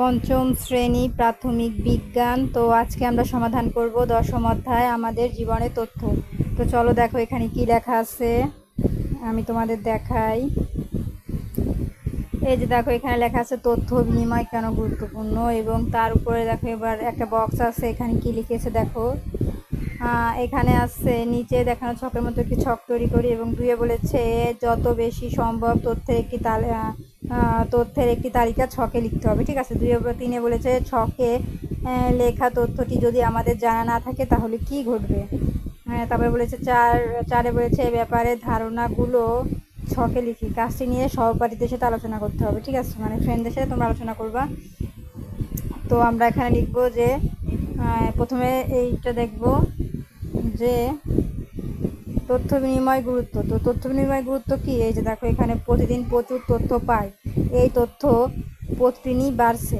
পঞ্চম শ্রেণি প্রাথমিক বিজ্ঞান। তো আজকে আমরা সমাধান করব দশম অধ্যায়, আমাদের জীবনে তথ্য। তো চলো দেখো এখানে কি লেখা আছে। আমি তোমাদের দেখাই। এই যে দেখো, এখানে লেখা আছে, তথ্য বিনিময় কেন গুরুত্বপূর্ণ? এবং তার উপরে দেখো, এবার একটা বক্স আছে, এখানে কি লিখেছে দেখো। এখানে আছে, নিচে দেখানো ছকের মতো একটি ছক তৈরি করি এবং দুয়ে বলেছে, যত বেশি সম্ভব তথ্যের একটি তাল তথ্যের একটি তালিকা ছকে লিখতে হবে, ঠিক আছে? বা তিনে বলেছে ছকে লেখা তথ্যটি যদি আমাদের জানা না থাকে তাহলে কি ঘটবে? হ্যাঁ তারপরে বলেছে চার, চারে বলেছে এ ব্যাপারে ধারণাগুলো ছকে লিখি। কাজটি নিয়ে সহপাঠীদের সাথে আলোচনা করতে হবে, ঠিক আছে? মানে ফ্রেন্ডদের সাথে তোমরা আলোচনা করবা। তো আমরা এখানে লিখব যে প্রথমে এইটা দেখব যে তথ্য বিনিময় গুরুত্ব। তো তথ্য বিনিময় গুরুত্ব কি? এই যে দেখো, এখানে প্রতিদিন প্রচুর তথ্য পাই এই তথ্য প্রতিদিনই বাড়ছে।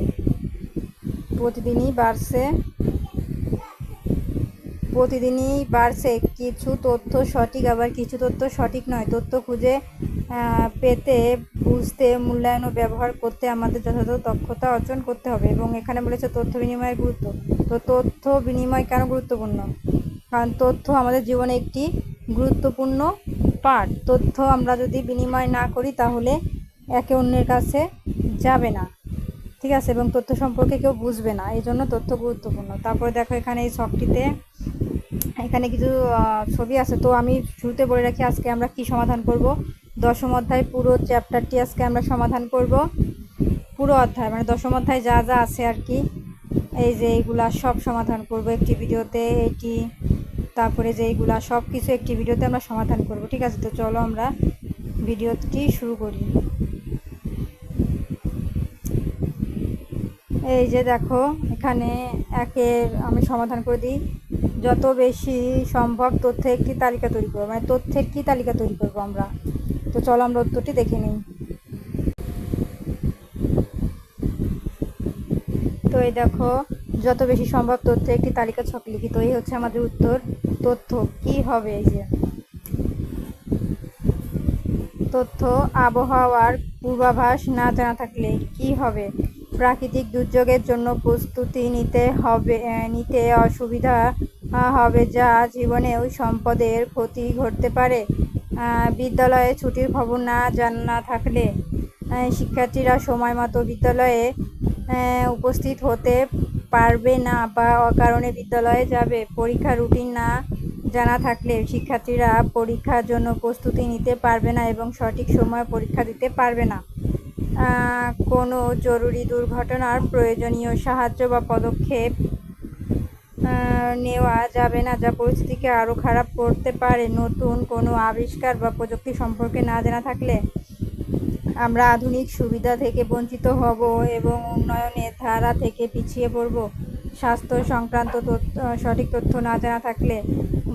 প্রতিদিনই বাড়ছে। প্রতিদিনই বাড়ছে। কিছু তথ্য সঠিক, আবার কিছু তথ্য সঠিক নয়। তথ্য খুঁজে পেতে, বুঝতে, মূল্যায়ন ও ব্যবহার করতে আমাদের যথাযথ দক্ষতা অর্জন করতে হবে এবং এখানে বলেছে তথ্য বিনিময়ের গুরুত্ব। তো তথ্য বিনিময় কেন গুরুত্বপূর্ণ? কারণ তথ্য আমাদের জীবনে একটি গুরুত্বপূর্ণ পার্ট তথ্য আমরা যদি বিনিময় না করি তাহলে একে অন্যের কাছে যাবে না। ঠিক আছে? এবং তথ্য সম্পর্কে কেউ বুঝবে না। এই জন্য তথ্য গুরুত্বপূর্ণ। তারপরে দেখো এখানে এই শখটিতে এখানে কিছু ছবি আছে। তো আমি শুরুতে বলে রাখি আজকে আমরা কি সমাধান করব? দশম অধ্যায় পুরো চ্যাপ্টারটি আজকে আমরা সমাধান করব। পুরো অধ্যায় মানে দশম অধ্যায় যা যা আছে আর কি। এই যে এইগুলা সব সমাধান করব একটি ভিডিওতে, এটি, তারপরে যে এইগুলা সব কিছু একটি ভিডিওতে আমরা সমাধান করব। ঠিক আছে? তো চলো আমরা ভিডিওটি শুরু করি। এই যে দেখো, এখানে একের আমি সমাধান করে দিই। যত বেশি সম্ভব তথ্যের একটি তালিকা তৈরি করব? মানে তথ্যের কি তালিকা তৈরি করব আমরা? তো চলো আমরা উত্তরটি দেখে নিই। তো এই দেখো, যত বেশি সম্ভব তথ্যের একটি তালিকা ছক লিখিত, এই হচ্ছে আমাদের উত্তর। তথ্য কি হবে এই যে? তথ্য, আবহাওয়ার পূর্বাভাস না জানা থাকলে কি হবে? প্রাকৃতিক দুর্যোগের জন্য প্রস্তুতি নিতে হবে নিতে অসুবিধা হবে যা জীবনেও সম্পদের ক্ষতি ঘটতে পারে। বিদ্যালয়ে ছুটির খবর না জানা থাকলে শিক্ষার্থীরা সময় মতো বিদ্যালয়ে উপস্থিত হতে পারবে না বা অকারণে বিদ্যালয়ে যাবে। পরীক্ষা রুটিন না জানা থাকলে শিক্ষার্থীরা পরীক্ষার জন্য প্রস্তুতি নিতে পারবে না এবং সঠিক সময়ে পরীক্ষা দিতে পারবে না। কোনো জরুরি দুর্ঘটনার প্রয়োজনীয় সাহায্য বা পদক্ষেপ নেওয়া যাবে না যা পরিস্থিতিকে আরও খারাপ করতে পারে। নতুন কোনো আবিষ্কার বা প্রযুক্তি সম্পর্কে না জানা থাকলে আমরা আধুনিক সুবিধা থেকে বঞ্চিত হব এবং উন্নয়নের ধারা থেকে পিছিয়ে পড়ব। স্বাস্থ্য সংক্রান্ত তথ্য, সঠিক তথ্য না জানা থাকলে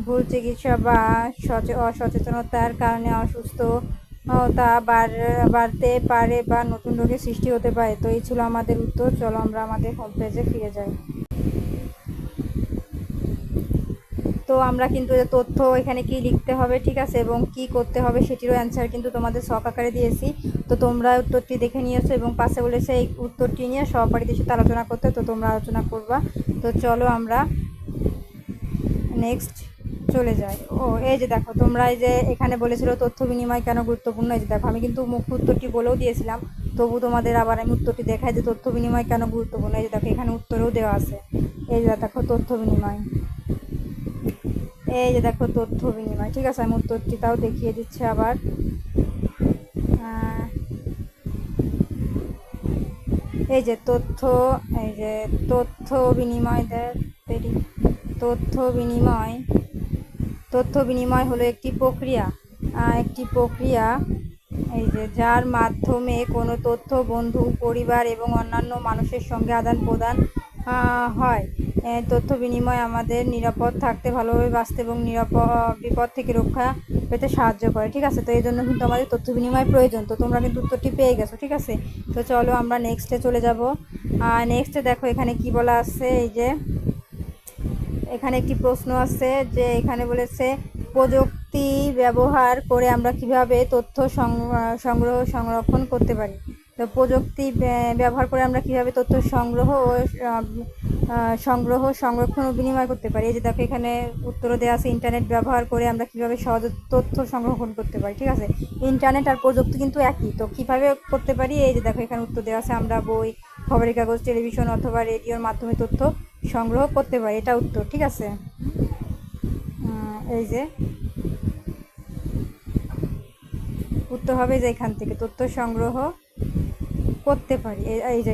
ভুল চিকিৎসা বা সচে- অসচেতনতার কারণে অসুস্থতা বাড়- বাড়তে পারে বা নতুন রোগের সৃষ্টি হতে পারে। তো এই ছিল আমাদের উত্তর। চলো আমরা আমাদের হোম পেজে ফিরে যাই। তো আমরা কিন্তু তথ্য এখানে কি লিখতে হবে, ঠিক আছে, এবং কি করতে হবে সেটিরও অ্যান্সার কিন্তু তোমাদের শখ আকারে দিয়েছি। তো তোমরা উত্তরটি দেখে নিয়েছো এবং পাশে বলেছে এই উত্তরটি নিয়ে সহপাঠীদের সাথে আলোচনা করতে, তো তোমরা আলোচনা করবা। তো চলো আমরা নেক্সট চলে যায়। ও, এই যে দেখো, তোমরা এই যে এখানে বলেছিল তথ্য বিনিময় কেন গুরুত্বপূর্ণ? এই যে দেখো, আমি কিন্তু মুখ্য উত্তরটি বলেও দিয়েছিলাম, তবু তোমাদের আবার আমি উত্তরটি দেখাই যে তথ্য বিনিময় কেন গুরুত্বপূর্ণ? এই যে দেখো, এখানে উত্তরেও দেওয়া আছে। এই যে দেখো, তথ্য বিনিময়। এই যে দেখো, তথ্য বিনিময়। ঠিক আছে, আমি উত্তরটি তাও দেখিয়ে দিচ্ছি আবার। এই যে তথ্য, এই যে তথ্য বিনিময় দে- দেরি। তথ্য বিনিময় তথ্য বিনিময় হলো একটি প্রক্রিয়া। একটি প্রক্রিয়া, এই যে, যার মাধ্যমে কোনো তথ্য, বন্ধু, পরিবার এবং অন্যান্য মানুষের সঙ্গে আদান প্রদান হয়। তথ্য বিনিময় আমাদের নিরাপদ থাকতে, ভালোভাবে বাঁচতে এবং নিরাপদ, বিপদ থেকে রক্ষা পেতে সাহায্য করে, ঠিক আছে? তো এই জন্য কিন্তু আমাদের তথ্য বিনিময় প্রয়োজন। তো তোমরা কিন্তু উত্তরটি পেয়ে গেছো, ঠিক আছে? তো চলো আমরা নেক্সটে চলে যাব। নেক্সটে দেখো এখানে কি বলা আছে, এই যে এখানে একটি প্রশ্ন আছে যে এখানে বলেছে, প্রযুক্তি ব্যবহার করে আমরা কীভাবে তথ্য সংগ্রহ, সংরক্ষণ করতে পারি? তো প্রযুক্তি ব্যবহার করে আমরা কীভাবে তথ্য সংগ্রহ ও সংগ্রহ, সংরক্ষণ ও বিনিময় করতে পারি? এই যে দেখো এখানে উত্তরও দেওয়া আছে, ইন্টারনেট ব্যবহার করে আমরা কীভাবে সহজ তথ্য সংরক্ষণ করতে পারি? ঠিক আছে? ইন্টারনেট আর প্রযুক্তি কিন্তু একই। তো কীভাবে করতে পারি? এই যে দেখো এখানে উত্তর দেওয়া আছে, আমরা বই, খবরের কাগজ, টেলিভিশন অথবা রেডিওর মাধ্যমে তথ্য সংগ্রহ করতে পারি, এটা উত্তর, ঠিক আছে? এই যে, উত্তর হবে যে এখান থেকে, তথ্য সংগ্রহ করতে পারি এই যে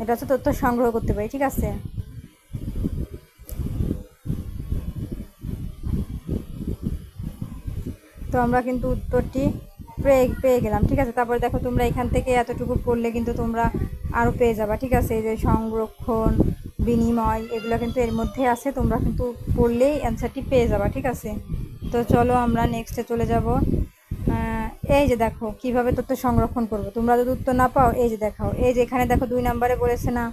এটা হচ্ছে তথ্য সংগ্রহ করতে পারি, ঠিক আছে? তো আমরা কিন্তু উত্তরটি পেয়ে পেয়ে গেলাম, ঠিক আছে? তারপরে দেখো তোমরা এখান থেকে এতটুকু পড়লে কিন্তু তোমরা আরও পেয়ে যাবা, ঠিক আছে? এই যে সংরক্ষণ বিনিময়, এগুলো কিন্তু এর মধ্যে আছে, তোমরা কিন্তু পড়লেই অ্যান্সারটি পেয়ে যাবা, ঠিক আছে? তো চলো আমরা নেক্সটে চলে যাব। এই যে দেখো, কীভাবে তথ্য সংরক্ষণ করব? তোমরা যদি উত্তর না পাও, এই যে দেখাও। এই যে এখানে দেখো দুই নাম্বারে বলেছে না?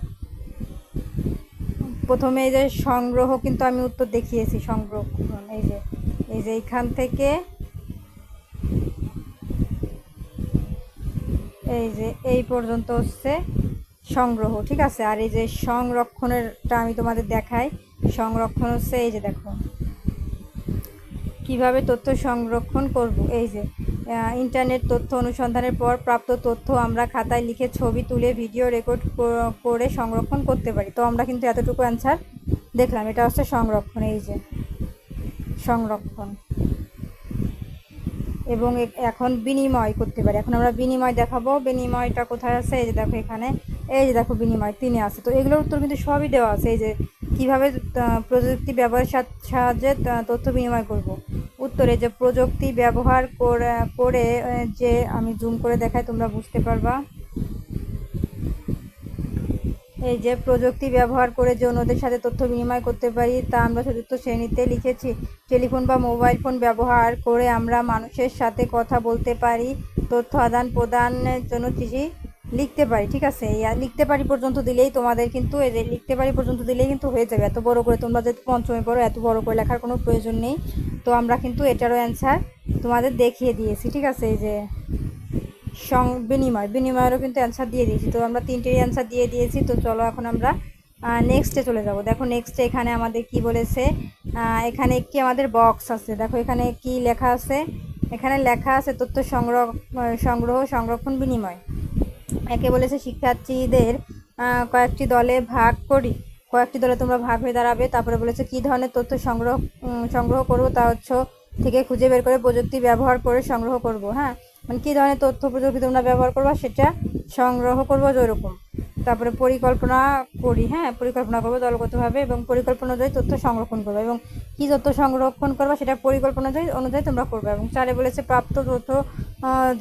প্রথমে এই যে সংগ্রহ কিন্তু আমি উত্তর দেখিয়েছি, সংরক্ষণ। এই যে এই যে এইখান থেকে এই যে এই পর্যন্ত হচ্ছে। সংগ্রহ, ঠিক আছে? আর এই যে সংরক্ষণেরটা আমি তোমাদের দেখাই। সংরক্ষণ হচ্ছে এই যে দেখো। কীভাবে তথ্য সংরক্ষণ করব? এই যে ইন্টারনেট তথ্য অনুসন্ধানের পর প্রাপ্ত তথ্য আমরা খাতায় লিখে ছবি তুলে ভিডিও রেকর্ড করে সংরক্ষণ করতে পারি। তো আমরা কিন্তু এতটুকু অ্যান্সার দেখলাম। এটা হচ্ছে সংরক্ষণ, এই যে। সংরক্ষণ। এবং এখন বিনিময় করতে পারি। এখন আমরা বিনিময় দেখাবো। বিনিময়টা কোথায় আছে? এই যে দেখো এখানে। এই যে দেখো বিনিময়, তিনে আছে। তো এগুলোর উত্তর কিন্তু সবই দেওয়া আছে। এই যে কীভাবে প্রযুক্তি ব্যবহারের সাহায্যে তথ্য বিনিময় করব। উত্তরে যে প্রযুক্তি ব্যবহার করে করে যে আমি জুম করে দেখাই, তোমরা বুঝতে পারবা। এই যে প্রযুক্তি ব্যবহার করে যে অন্যদের সাথে তথ্য বিনিময় করতে পারি, তা আমরা চতুর্থ শ্রেণীতে লিখেছি। টেলিফোন বা মোবাইল ফোন ব্যবহার করে আমরা মানুষের সাথে কথা বলতে পারি। তথ্য আদান প্রদানের জন্য চিঠি লিখতে পারি, ঠিক আছে? লিখতে পারি পর্যন্ত দিলেই তোমাদের কিন্তু এই যে লিখতে পারি পর্যন্ত দিলেই কিন্তু হয়ে যাবে। এত বড় করে তোমরা যদি পঞ্চমে পড়ো, এত বড় করে লেখার কোনো প্রয়োজন নেই। তো আমরা কিন্তু এটারও অ্যান্সার তোমাদের দেখিয়ে দিয়েছি, ঠিক আছে? এই যে সং, বিনিময়, বিনিময়েরও কিন্তু অ্যান্সার দিয়ে দিয়েছি। তো আমরা তিনটেরই অ্যান্সার দিয়ে দিয়েছি। তো চলো এখন আমরা নেক্সটে চলে যাব। দেখো নেক্সটে এখানে আমাদের কি বলেছে? এখানে একটি আমাদের বক্স আছে? দেখো এখানে কি লেখা আছে? এখানে লেখা আছে তথ্য সংগ্রহ সংগ্রহ, সংরক্ষণ, বিনিময়। একে বলেছে শিক্ষার্থীদের কয়েকটি দলে ভাগ করি। কয়েকটি দলে তোমরা ভাগ হয়ে দাঁড়াবে। তারপরে বলেছে, কি ধরনের তথ্য সংগ্রহ সংগ্রহ করব তা হচ্ছে থেকে খুঁজে বের করে প্রযুক্তি ব্যবহার করে সংগ্রহ করব। হ্যাঁ? মানে কী ধরনের তথ্য প্রযুক্তি তোমরা ব্যবহার করবা সেটা সংগ্রহ করব যেরকম। তারপরে পরিকল্পনা করি হ্যাঁ পরিকল্পনা করব দলগতভাবে এবং পরিকল্পনা অনুযায়ী তথ্য সংরক্ষণ করব এবং কী তথ্য সংরক্ষণ করবা সেটা পরিকল্পনা অনুযায়ী অনুযায়ী তোমরা করবে এবং চারে বলেছে প্রাপ্ত তথ্য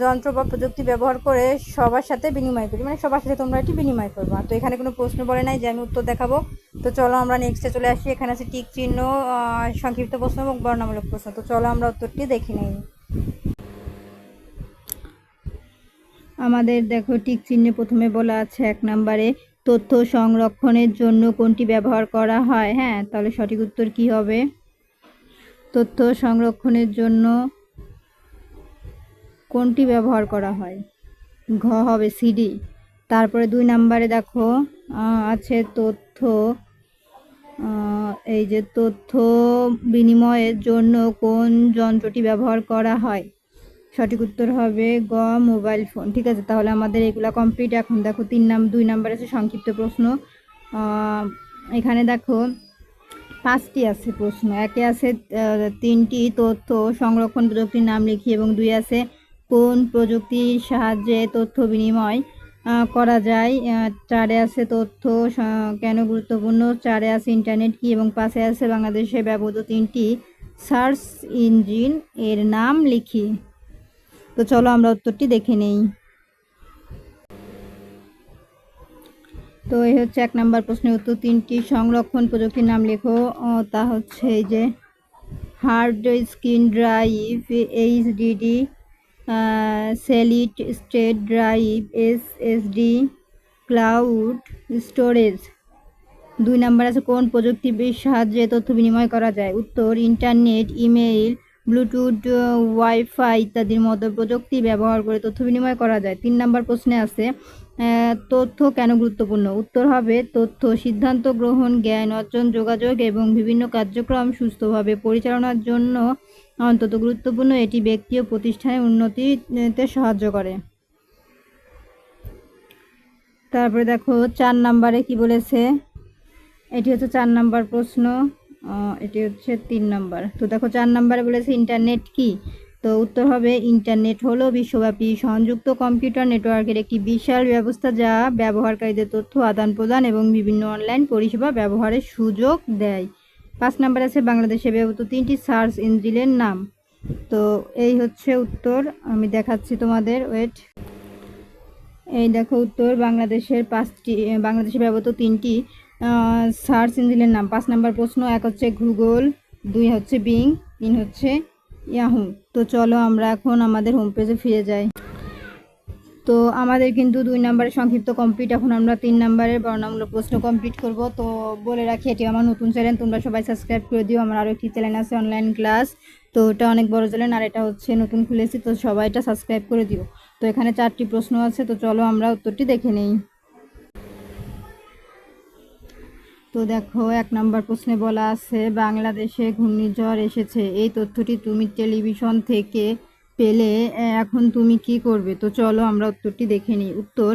যন্ত্র বা প্রযুক্তি ব্যবহার করে সবার সাথে বিনিময় করি মানে সবার সাথে তোমরা এটি বিনিময় করবা। তো এখানে কোনো প্রশ্ন বলে নাই যে আমি উত্তর দেখাবো। তো চলো আমরা নেক্সটে চলে আসি, এখানে আছে টিক চিহ্ন সংক্ষিপ্ত প্রশ্ন এবং বর্ণামূলক প্রশ্ন। তো চলো আমরা উত্তরটি দেখে নেই। আমাদের দেখো টিক চিহ্নে প্রথমে বলা আছে এক নম্বরে তথ্য সংরক্ষণের জন্য কোনটি ব্যবহার করা হয়? হ্যাঁ তাহলে সঠিক উত্তর কি হবে? তথ্য সংরক্ষণের জন্য কোনটি ব্যবহার করা হয়? ঘ হবে সিডি তারপরে দুই নম্বরে দেখো আছে তথ্য এই যে তথ্য বিনিময়ের জন্য কোন যন্ত্রটি ব্যবহার করা হয়? সঠিক উত্তর হবে গ, মোবাইল ফোন। ঠিক আছে, তাহলে আমাদের এগুলা কমপ্লিট এখন দেখো তিন নাম, দুই নাম্বার আছে সংক্ষিপ্ত প্রশ্ন। এখানে দেখো পাঁচটি আছে প্রশ্ন। একে আছে তিনটি তথ্য সংরক্ষণ, প্রযুক্তির নাম লিখি এবং দুই আছে কোন প্রযুক্তির সাহায্যে তথ্য বিনিময় করা যায়। চারে আছে তথ্য কেন গুরুত্বপূর্ণ? চারে আছে ইন্টারনেট কি এবং পাশে আছে বাংলাদেশে ব্যবহৃত তিনটি সার্চ ইঞ্জিন এর নাম লিখি। তো চলো আমরা উত্তরটি দেখে নেই। তো এই হচ্ছে এক নাম্বার প্রশ্নের উত্তর। তিনটি সংরক্ষণ প্রযুক্তির নাম লেখো। তা হচ্ছে এই যে hard screen drive, HDD solid state drive, SSD, cloud storage. দুই নাম্বার আছে, কোন প্রযুক্তির সাহায্যে তথ্য বিনিময় করা যায়? উত্তর, ইন্টারনেট, ইমেইল ব্লুটুথ ওয়াইফাই ইত্যাদির মতো প্রযুক্তি ব্যবহার করে তথ্য বিনিময় করা যায়। তিন নম্বর প্রশ্নে আছে তথ্য কেন গুরুত্বপূর্ণ? উত্তর হবে, তথ্য, সিদ্ধান্ত গ্রহণ, জ্ঞান অর্জন, যোগাযোগ এবং বিভিন্ন কার্যক্রম সুস্থভাবে পরিচালনার জন্য অন্তত গুরুত্বপূর্ণ। এটি ব্যক্তি ও প্রতিষ্ঠানের উন্নতিতে সাহায্য করে। তারপরে দেখো, চার নাম্বারে কি বলেছে? এটি হচ্ছে চার নাম্বার প্রশ্ন। এটি হচ্ছে তিন নাম্বার। তো দেখো চার নাম্বারে বলেছে ইন্টারনেট কি? তো উত্তর হবে ইন্টারনেট হলো বিশ্বব্যাপী সংযুক্ত কম্পিউটার নেটওয়ার্কের একটি বিশাল ব্যবস্থা যা ব্যবহারকারীদের তথ্য আদান প্রদান এবং বিভিন্ন অনলাইন পরিষেবা ব্যবহারের সুযোগ দেয়। পাঁচ নাম্বার আছে বাংলাদেশে ব্যবহৃত তিনটি সার্চ ইঞ্জিনের নাম। তো এই হচ্ছে উত্তর, আমি দেখাচ্ছি তোমাদের ওয়েট এই দেখো উত্তর, বাংলাদেশের পাঁচটি, বাংলাদেশে ব্যবহৃত তিনটি সার্চ ইঞ্জিনের নাম, পাঁচ নাম্বার প্রশ্ন, এক হচ্ছে গুগল, দুই হচ্ছে বিং, তিন হচ্ছে ইয়াহু। তো চলো আমরা এখন আমাদের হোম পেজে ফিরে যাই। তো আমাদের কিন্তু দুই নাম্বারের সংক্ষিপ্ত কমপ্লিট এখন আমরা তিন নাম্বারের বর্ণামূলক প্রশ্ন কমপ্লিট করব। তো বলে রাখি, এটি আমার নতুন চ্যানেল তোমরা সবাই সাবস্ক্রাইব করে দিও। আমার আরও একটি চ্যানেল আছে অনলাইন ক্লাস তো ওটা অনেক বড় চ্যানেল আর এটা হচ্ছে নতুন খুলেছি, তো সবাই এটা সাবস্ক্রাইব করে দিও। তো এখানে চারটি প্রশ্ন আছে, তো চলো আমরা উত্তরটি দেখে নেই। তো দেখো, এক নম্বর প্রশ্নে বলা আছে, বাংলাদেশে ঘূর্ণিঝড় এসেছে। এই তথ্যটি তুমি টেলিভিশন থেকে পেলে এখন তুমি কি করবে? তো চলো আমরা উত্তরটি দেখে নিই। উত্তর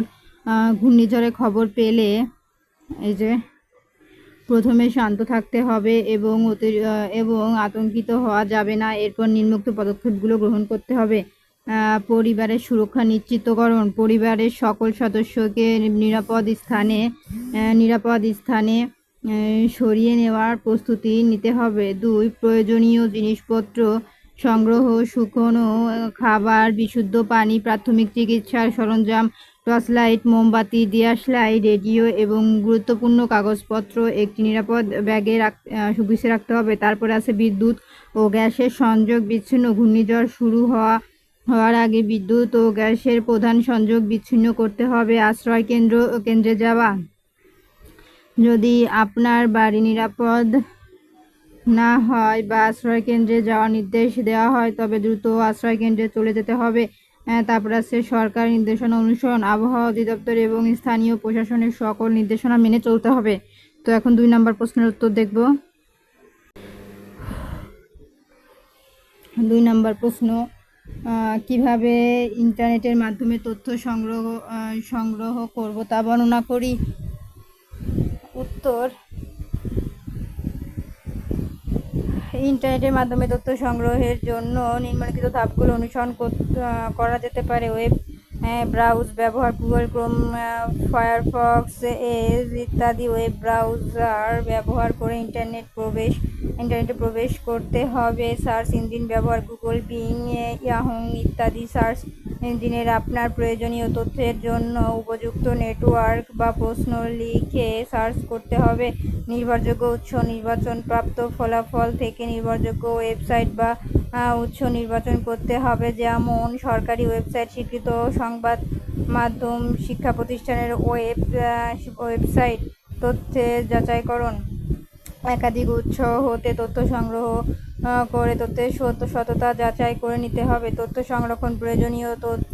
ঘূর্ণিঝড়ের খবর পেলে, এই যে, প্রথমে শান্ত থাকতে হবে এবং এবং আতঙ্কিত হওয়া যাবে না। এরপর নিম্নোক্ত পদক্ষেপগুলো গ্রহণ করতে হবে। পরিবারের সুরক্ষা নিশ্চিতকরণ পরিবারের সকল সদস্যকে নিরাপদ স্থানে নিরাপদ স্থানে সরিয়ে নেওয়ার প্রস্তুতি নিতে হবে। দুই, প্রয়োজনীয় জিনিসপত্র সংগ্রহ, শুকনো খাবার, বিশুদ্ধ পানি, প্রাথমিক চিকিৎসার সরঞ্জাম টর্চ লাইট মোমবাতি লাইট রেডিও এবং গুরুত্বপূর্ণ কাগজপত্র, একটি নিরাপদ ব্যাগে রাখ রাখতে হবে। তারপরে আছে বিদ্যুৎ ও গ্যাসের সংযোগ বিচ্ছিন্ন। ঘূর্ণিঝড় শুরু হওয়া, হওয়ার আগে বিদ্যুৎ ও গ্যাসের প্রধান সংযোগ বিচ্ছিন্ন করতে হবে। আশ্রয় কেন্দ্র কেন্দ্রে যাওয়া। যদি আপনার বাড়ি নিরাপদ না হয় বা আশ্রয় কেন্দ্রে যাওয়ার নির্দেশ দেওয়া হয়, তবে দ্রুত আশ্রয় কেন্দ্রে চলে যেতে হবে। তারপর আছে সরকার নির্দেশনা অনুসরণ, আবহাওয়া অধিদপ্তর এবং স্থানীয় প্রশাসনের সকল নির্দেশনা মেনে চলতে হবে। তো এখন দুই নম্বর প্রশ্নের উত্তর দেখব। দুই নম্বর প্রশ্ন কীভাবে ইন্টারনেটের মাধ্যমে তথ্য সংগ্রহ সংগ্রহ করব তা বর্ণনা করি। উত্তর। ইন্টারনেটের মাধ্যমে তথ্য সংগ্রহের জন্য নিম্নলিখিত ধাপগুলো অনুসরণ কর- যেতে পারে। ওয়েব ব্রাউজ ব্যবহার, গুগল ক্রোম ফায়ারফক্স এজ ইত্যাদি ওয়েব ব্রাউজার ব্যবহার করে ইন্টারনেট প্রবেশ, ইন্টারনেটে প্রবেশ করতে হবে। সার্চ ইঞ্জিন ব্যবহার, গুগল, বিং ইয়াহং ইত্যাদি সার্চ ইঞ্জিনের আপনার প্রয়োজনীয় তথ্যের জন্য উপযুক্ত নেটওয়ার্ক বা প্রশ্ন লিখে সার্চ করতে হবে। নির্ভরযোগ্য উৎস নির্বাচন প্রাপ্ত ফলাফল থেকে নির্ভরযোগ্য ওয়েবসাইট বা উৎস নির্বাচন করতে হবে। যেমন, সরকারি ওয়েবসাইট, স্বীকৃত সংবাদ মাধ্যম, শিক্ষা প্রতিষ্ঠানের ওয়েব ওয়েবসাইট, তথ্যের যাচাইকরণ, একাধিক উৎস হতে তথ্য সংগ্রহ করে তথ্যের সত্য, সততা যাচাই করে নিতে হবে। তথ্য সংরক্ষণ প্রয়োজনীয় তথ্য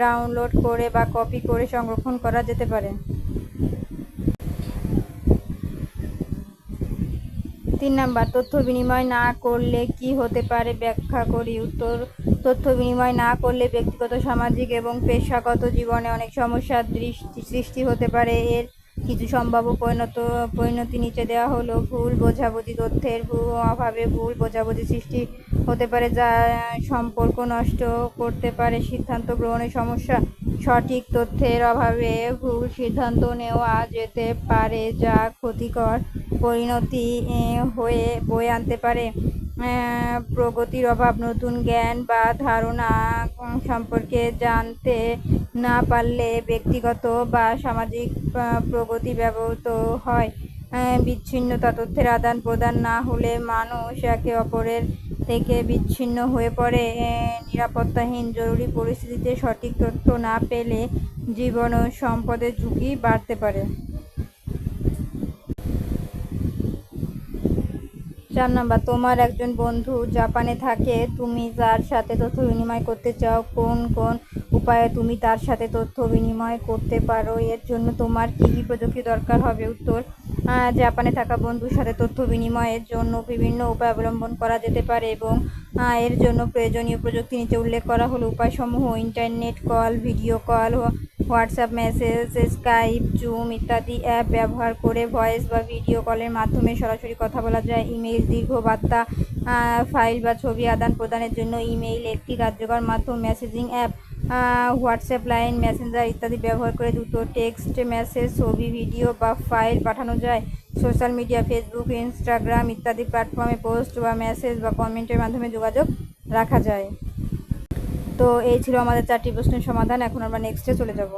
ডাউনলোড করে বা কপি করে সংরক্ষণ করা যেতে পারে। তিন নাম্বার, তথ্য বিনিময় না করলে কি হতে পারে? ব্যাখ্যা করি। উত্তর, তথ্য বিনিময় না করলে ব্যক্তিগত, সামাজিক এবং পেশাগত জীবনে অনেক সমস্যার সৃষ্টি হতে পারে। এর কিছু সম্ভাব্য পরিণত, পরিণতি নিচে দেওয়া হলো। ভুল বোঝাবুঝি তথ্যের অভাবে ভুল বোঝাবুঝি সৃষ্টি হতে পারে যা সম্পর্ক নষ্ট করতে পারে। সিদ্ধান্ত গ্রহণের সমস্যা। সঠিক তথ্যের অভাবে ভুল সিদ্ধান্ত নেওয়া যেতে পারে যা ক্ষতিকর পরিণতি হয়ে, বয়ে আনতে পারে। প্রগতির অভাব, নতুন জ্ঞান বা ধারণা সম্পর্কে জানতে না পারলে ব্যক্তিগত বা সামাজিক প্রগতি ব্যবহৃত হয়। বিচ্ছিন্নতা তথ্যের আদান প্রদান না হলে মানুষ একে অপরের থেকে বিচ্ছিন্ন হয়ে পড়ে। নিরাপত্তাহীন, জরুরি পরিস্থিতিতে সঠিক তথ্য না পেলে জীবন ও সম্পদের ঝুঁকি বাড়তে পারে। চার নাম্বার, তোমার একজন বন্ধু জাপানে থাকে, তুমি তার সাথে তথ্য বিনিময় করতে চাও, কোন কোন উপায়ে তুমি তার সাথে তথ্য বিনিময় করতে পারো, এর জন্য তোমার কী কী প্রযুক্তি দরকার হবে? উত্তর জাপানে থাকা বন্ধুর সাথে তথ্য বিনিময়ের জন্য বিভিন্ন উপায় অবলম্বন করা যেতে পারে এবং এর জন্য প্রয়োজনীয় প্রযুক্তি নিচে উল্লেখ করা হলো উপায়সমূহ, internet call, video call WhatsApp message, Skype, Zoom ইত্যাদি অ্যাপ ব্যবহার করে ভয়েস বা ভিডিও কলের মাধ্যমে সরাসরি কথা বলা যায়। ইমেল দীর্ঘ বার্তা ফাইল বা ছবি আদান প্রদানের জন্য ইমেইল একটি কার্যকর মাধ্যম। Messaging app WhatsApp, Line, Messenger ইত্যাদি ব্যবহার করে দ্রুত টেক্সট মেসেজ, ছবি, ভিডিও বা ফাইল পাঠানো যায়। সোশ্যাল মিডিয়া, ফেসবুক, ইনস্টাগ্রাম ইত্যাদি প্ল্যাটফর্মে পোস্ট বা মেসেজ বা কমেন্টের মাধ্যমে যোগাযোগ রাখা যায়। তো এই ছিল আমাদের চারটি প্রশ্নের সমাধান, এখন আমরা নেক্সটে চলে যাব।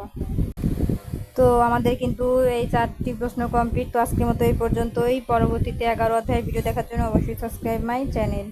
তো আমাদের কিন্তু এই চারটি প্রশ্ন কমপ্লিট তো আজকের মতো এই পর্যন্তই। পরবর্তীতে এগারো অধ্যায় ভিডিও দেখার জন্য অবশ্যই সাবস্ক্রাইব মাই চ্যানেল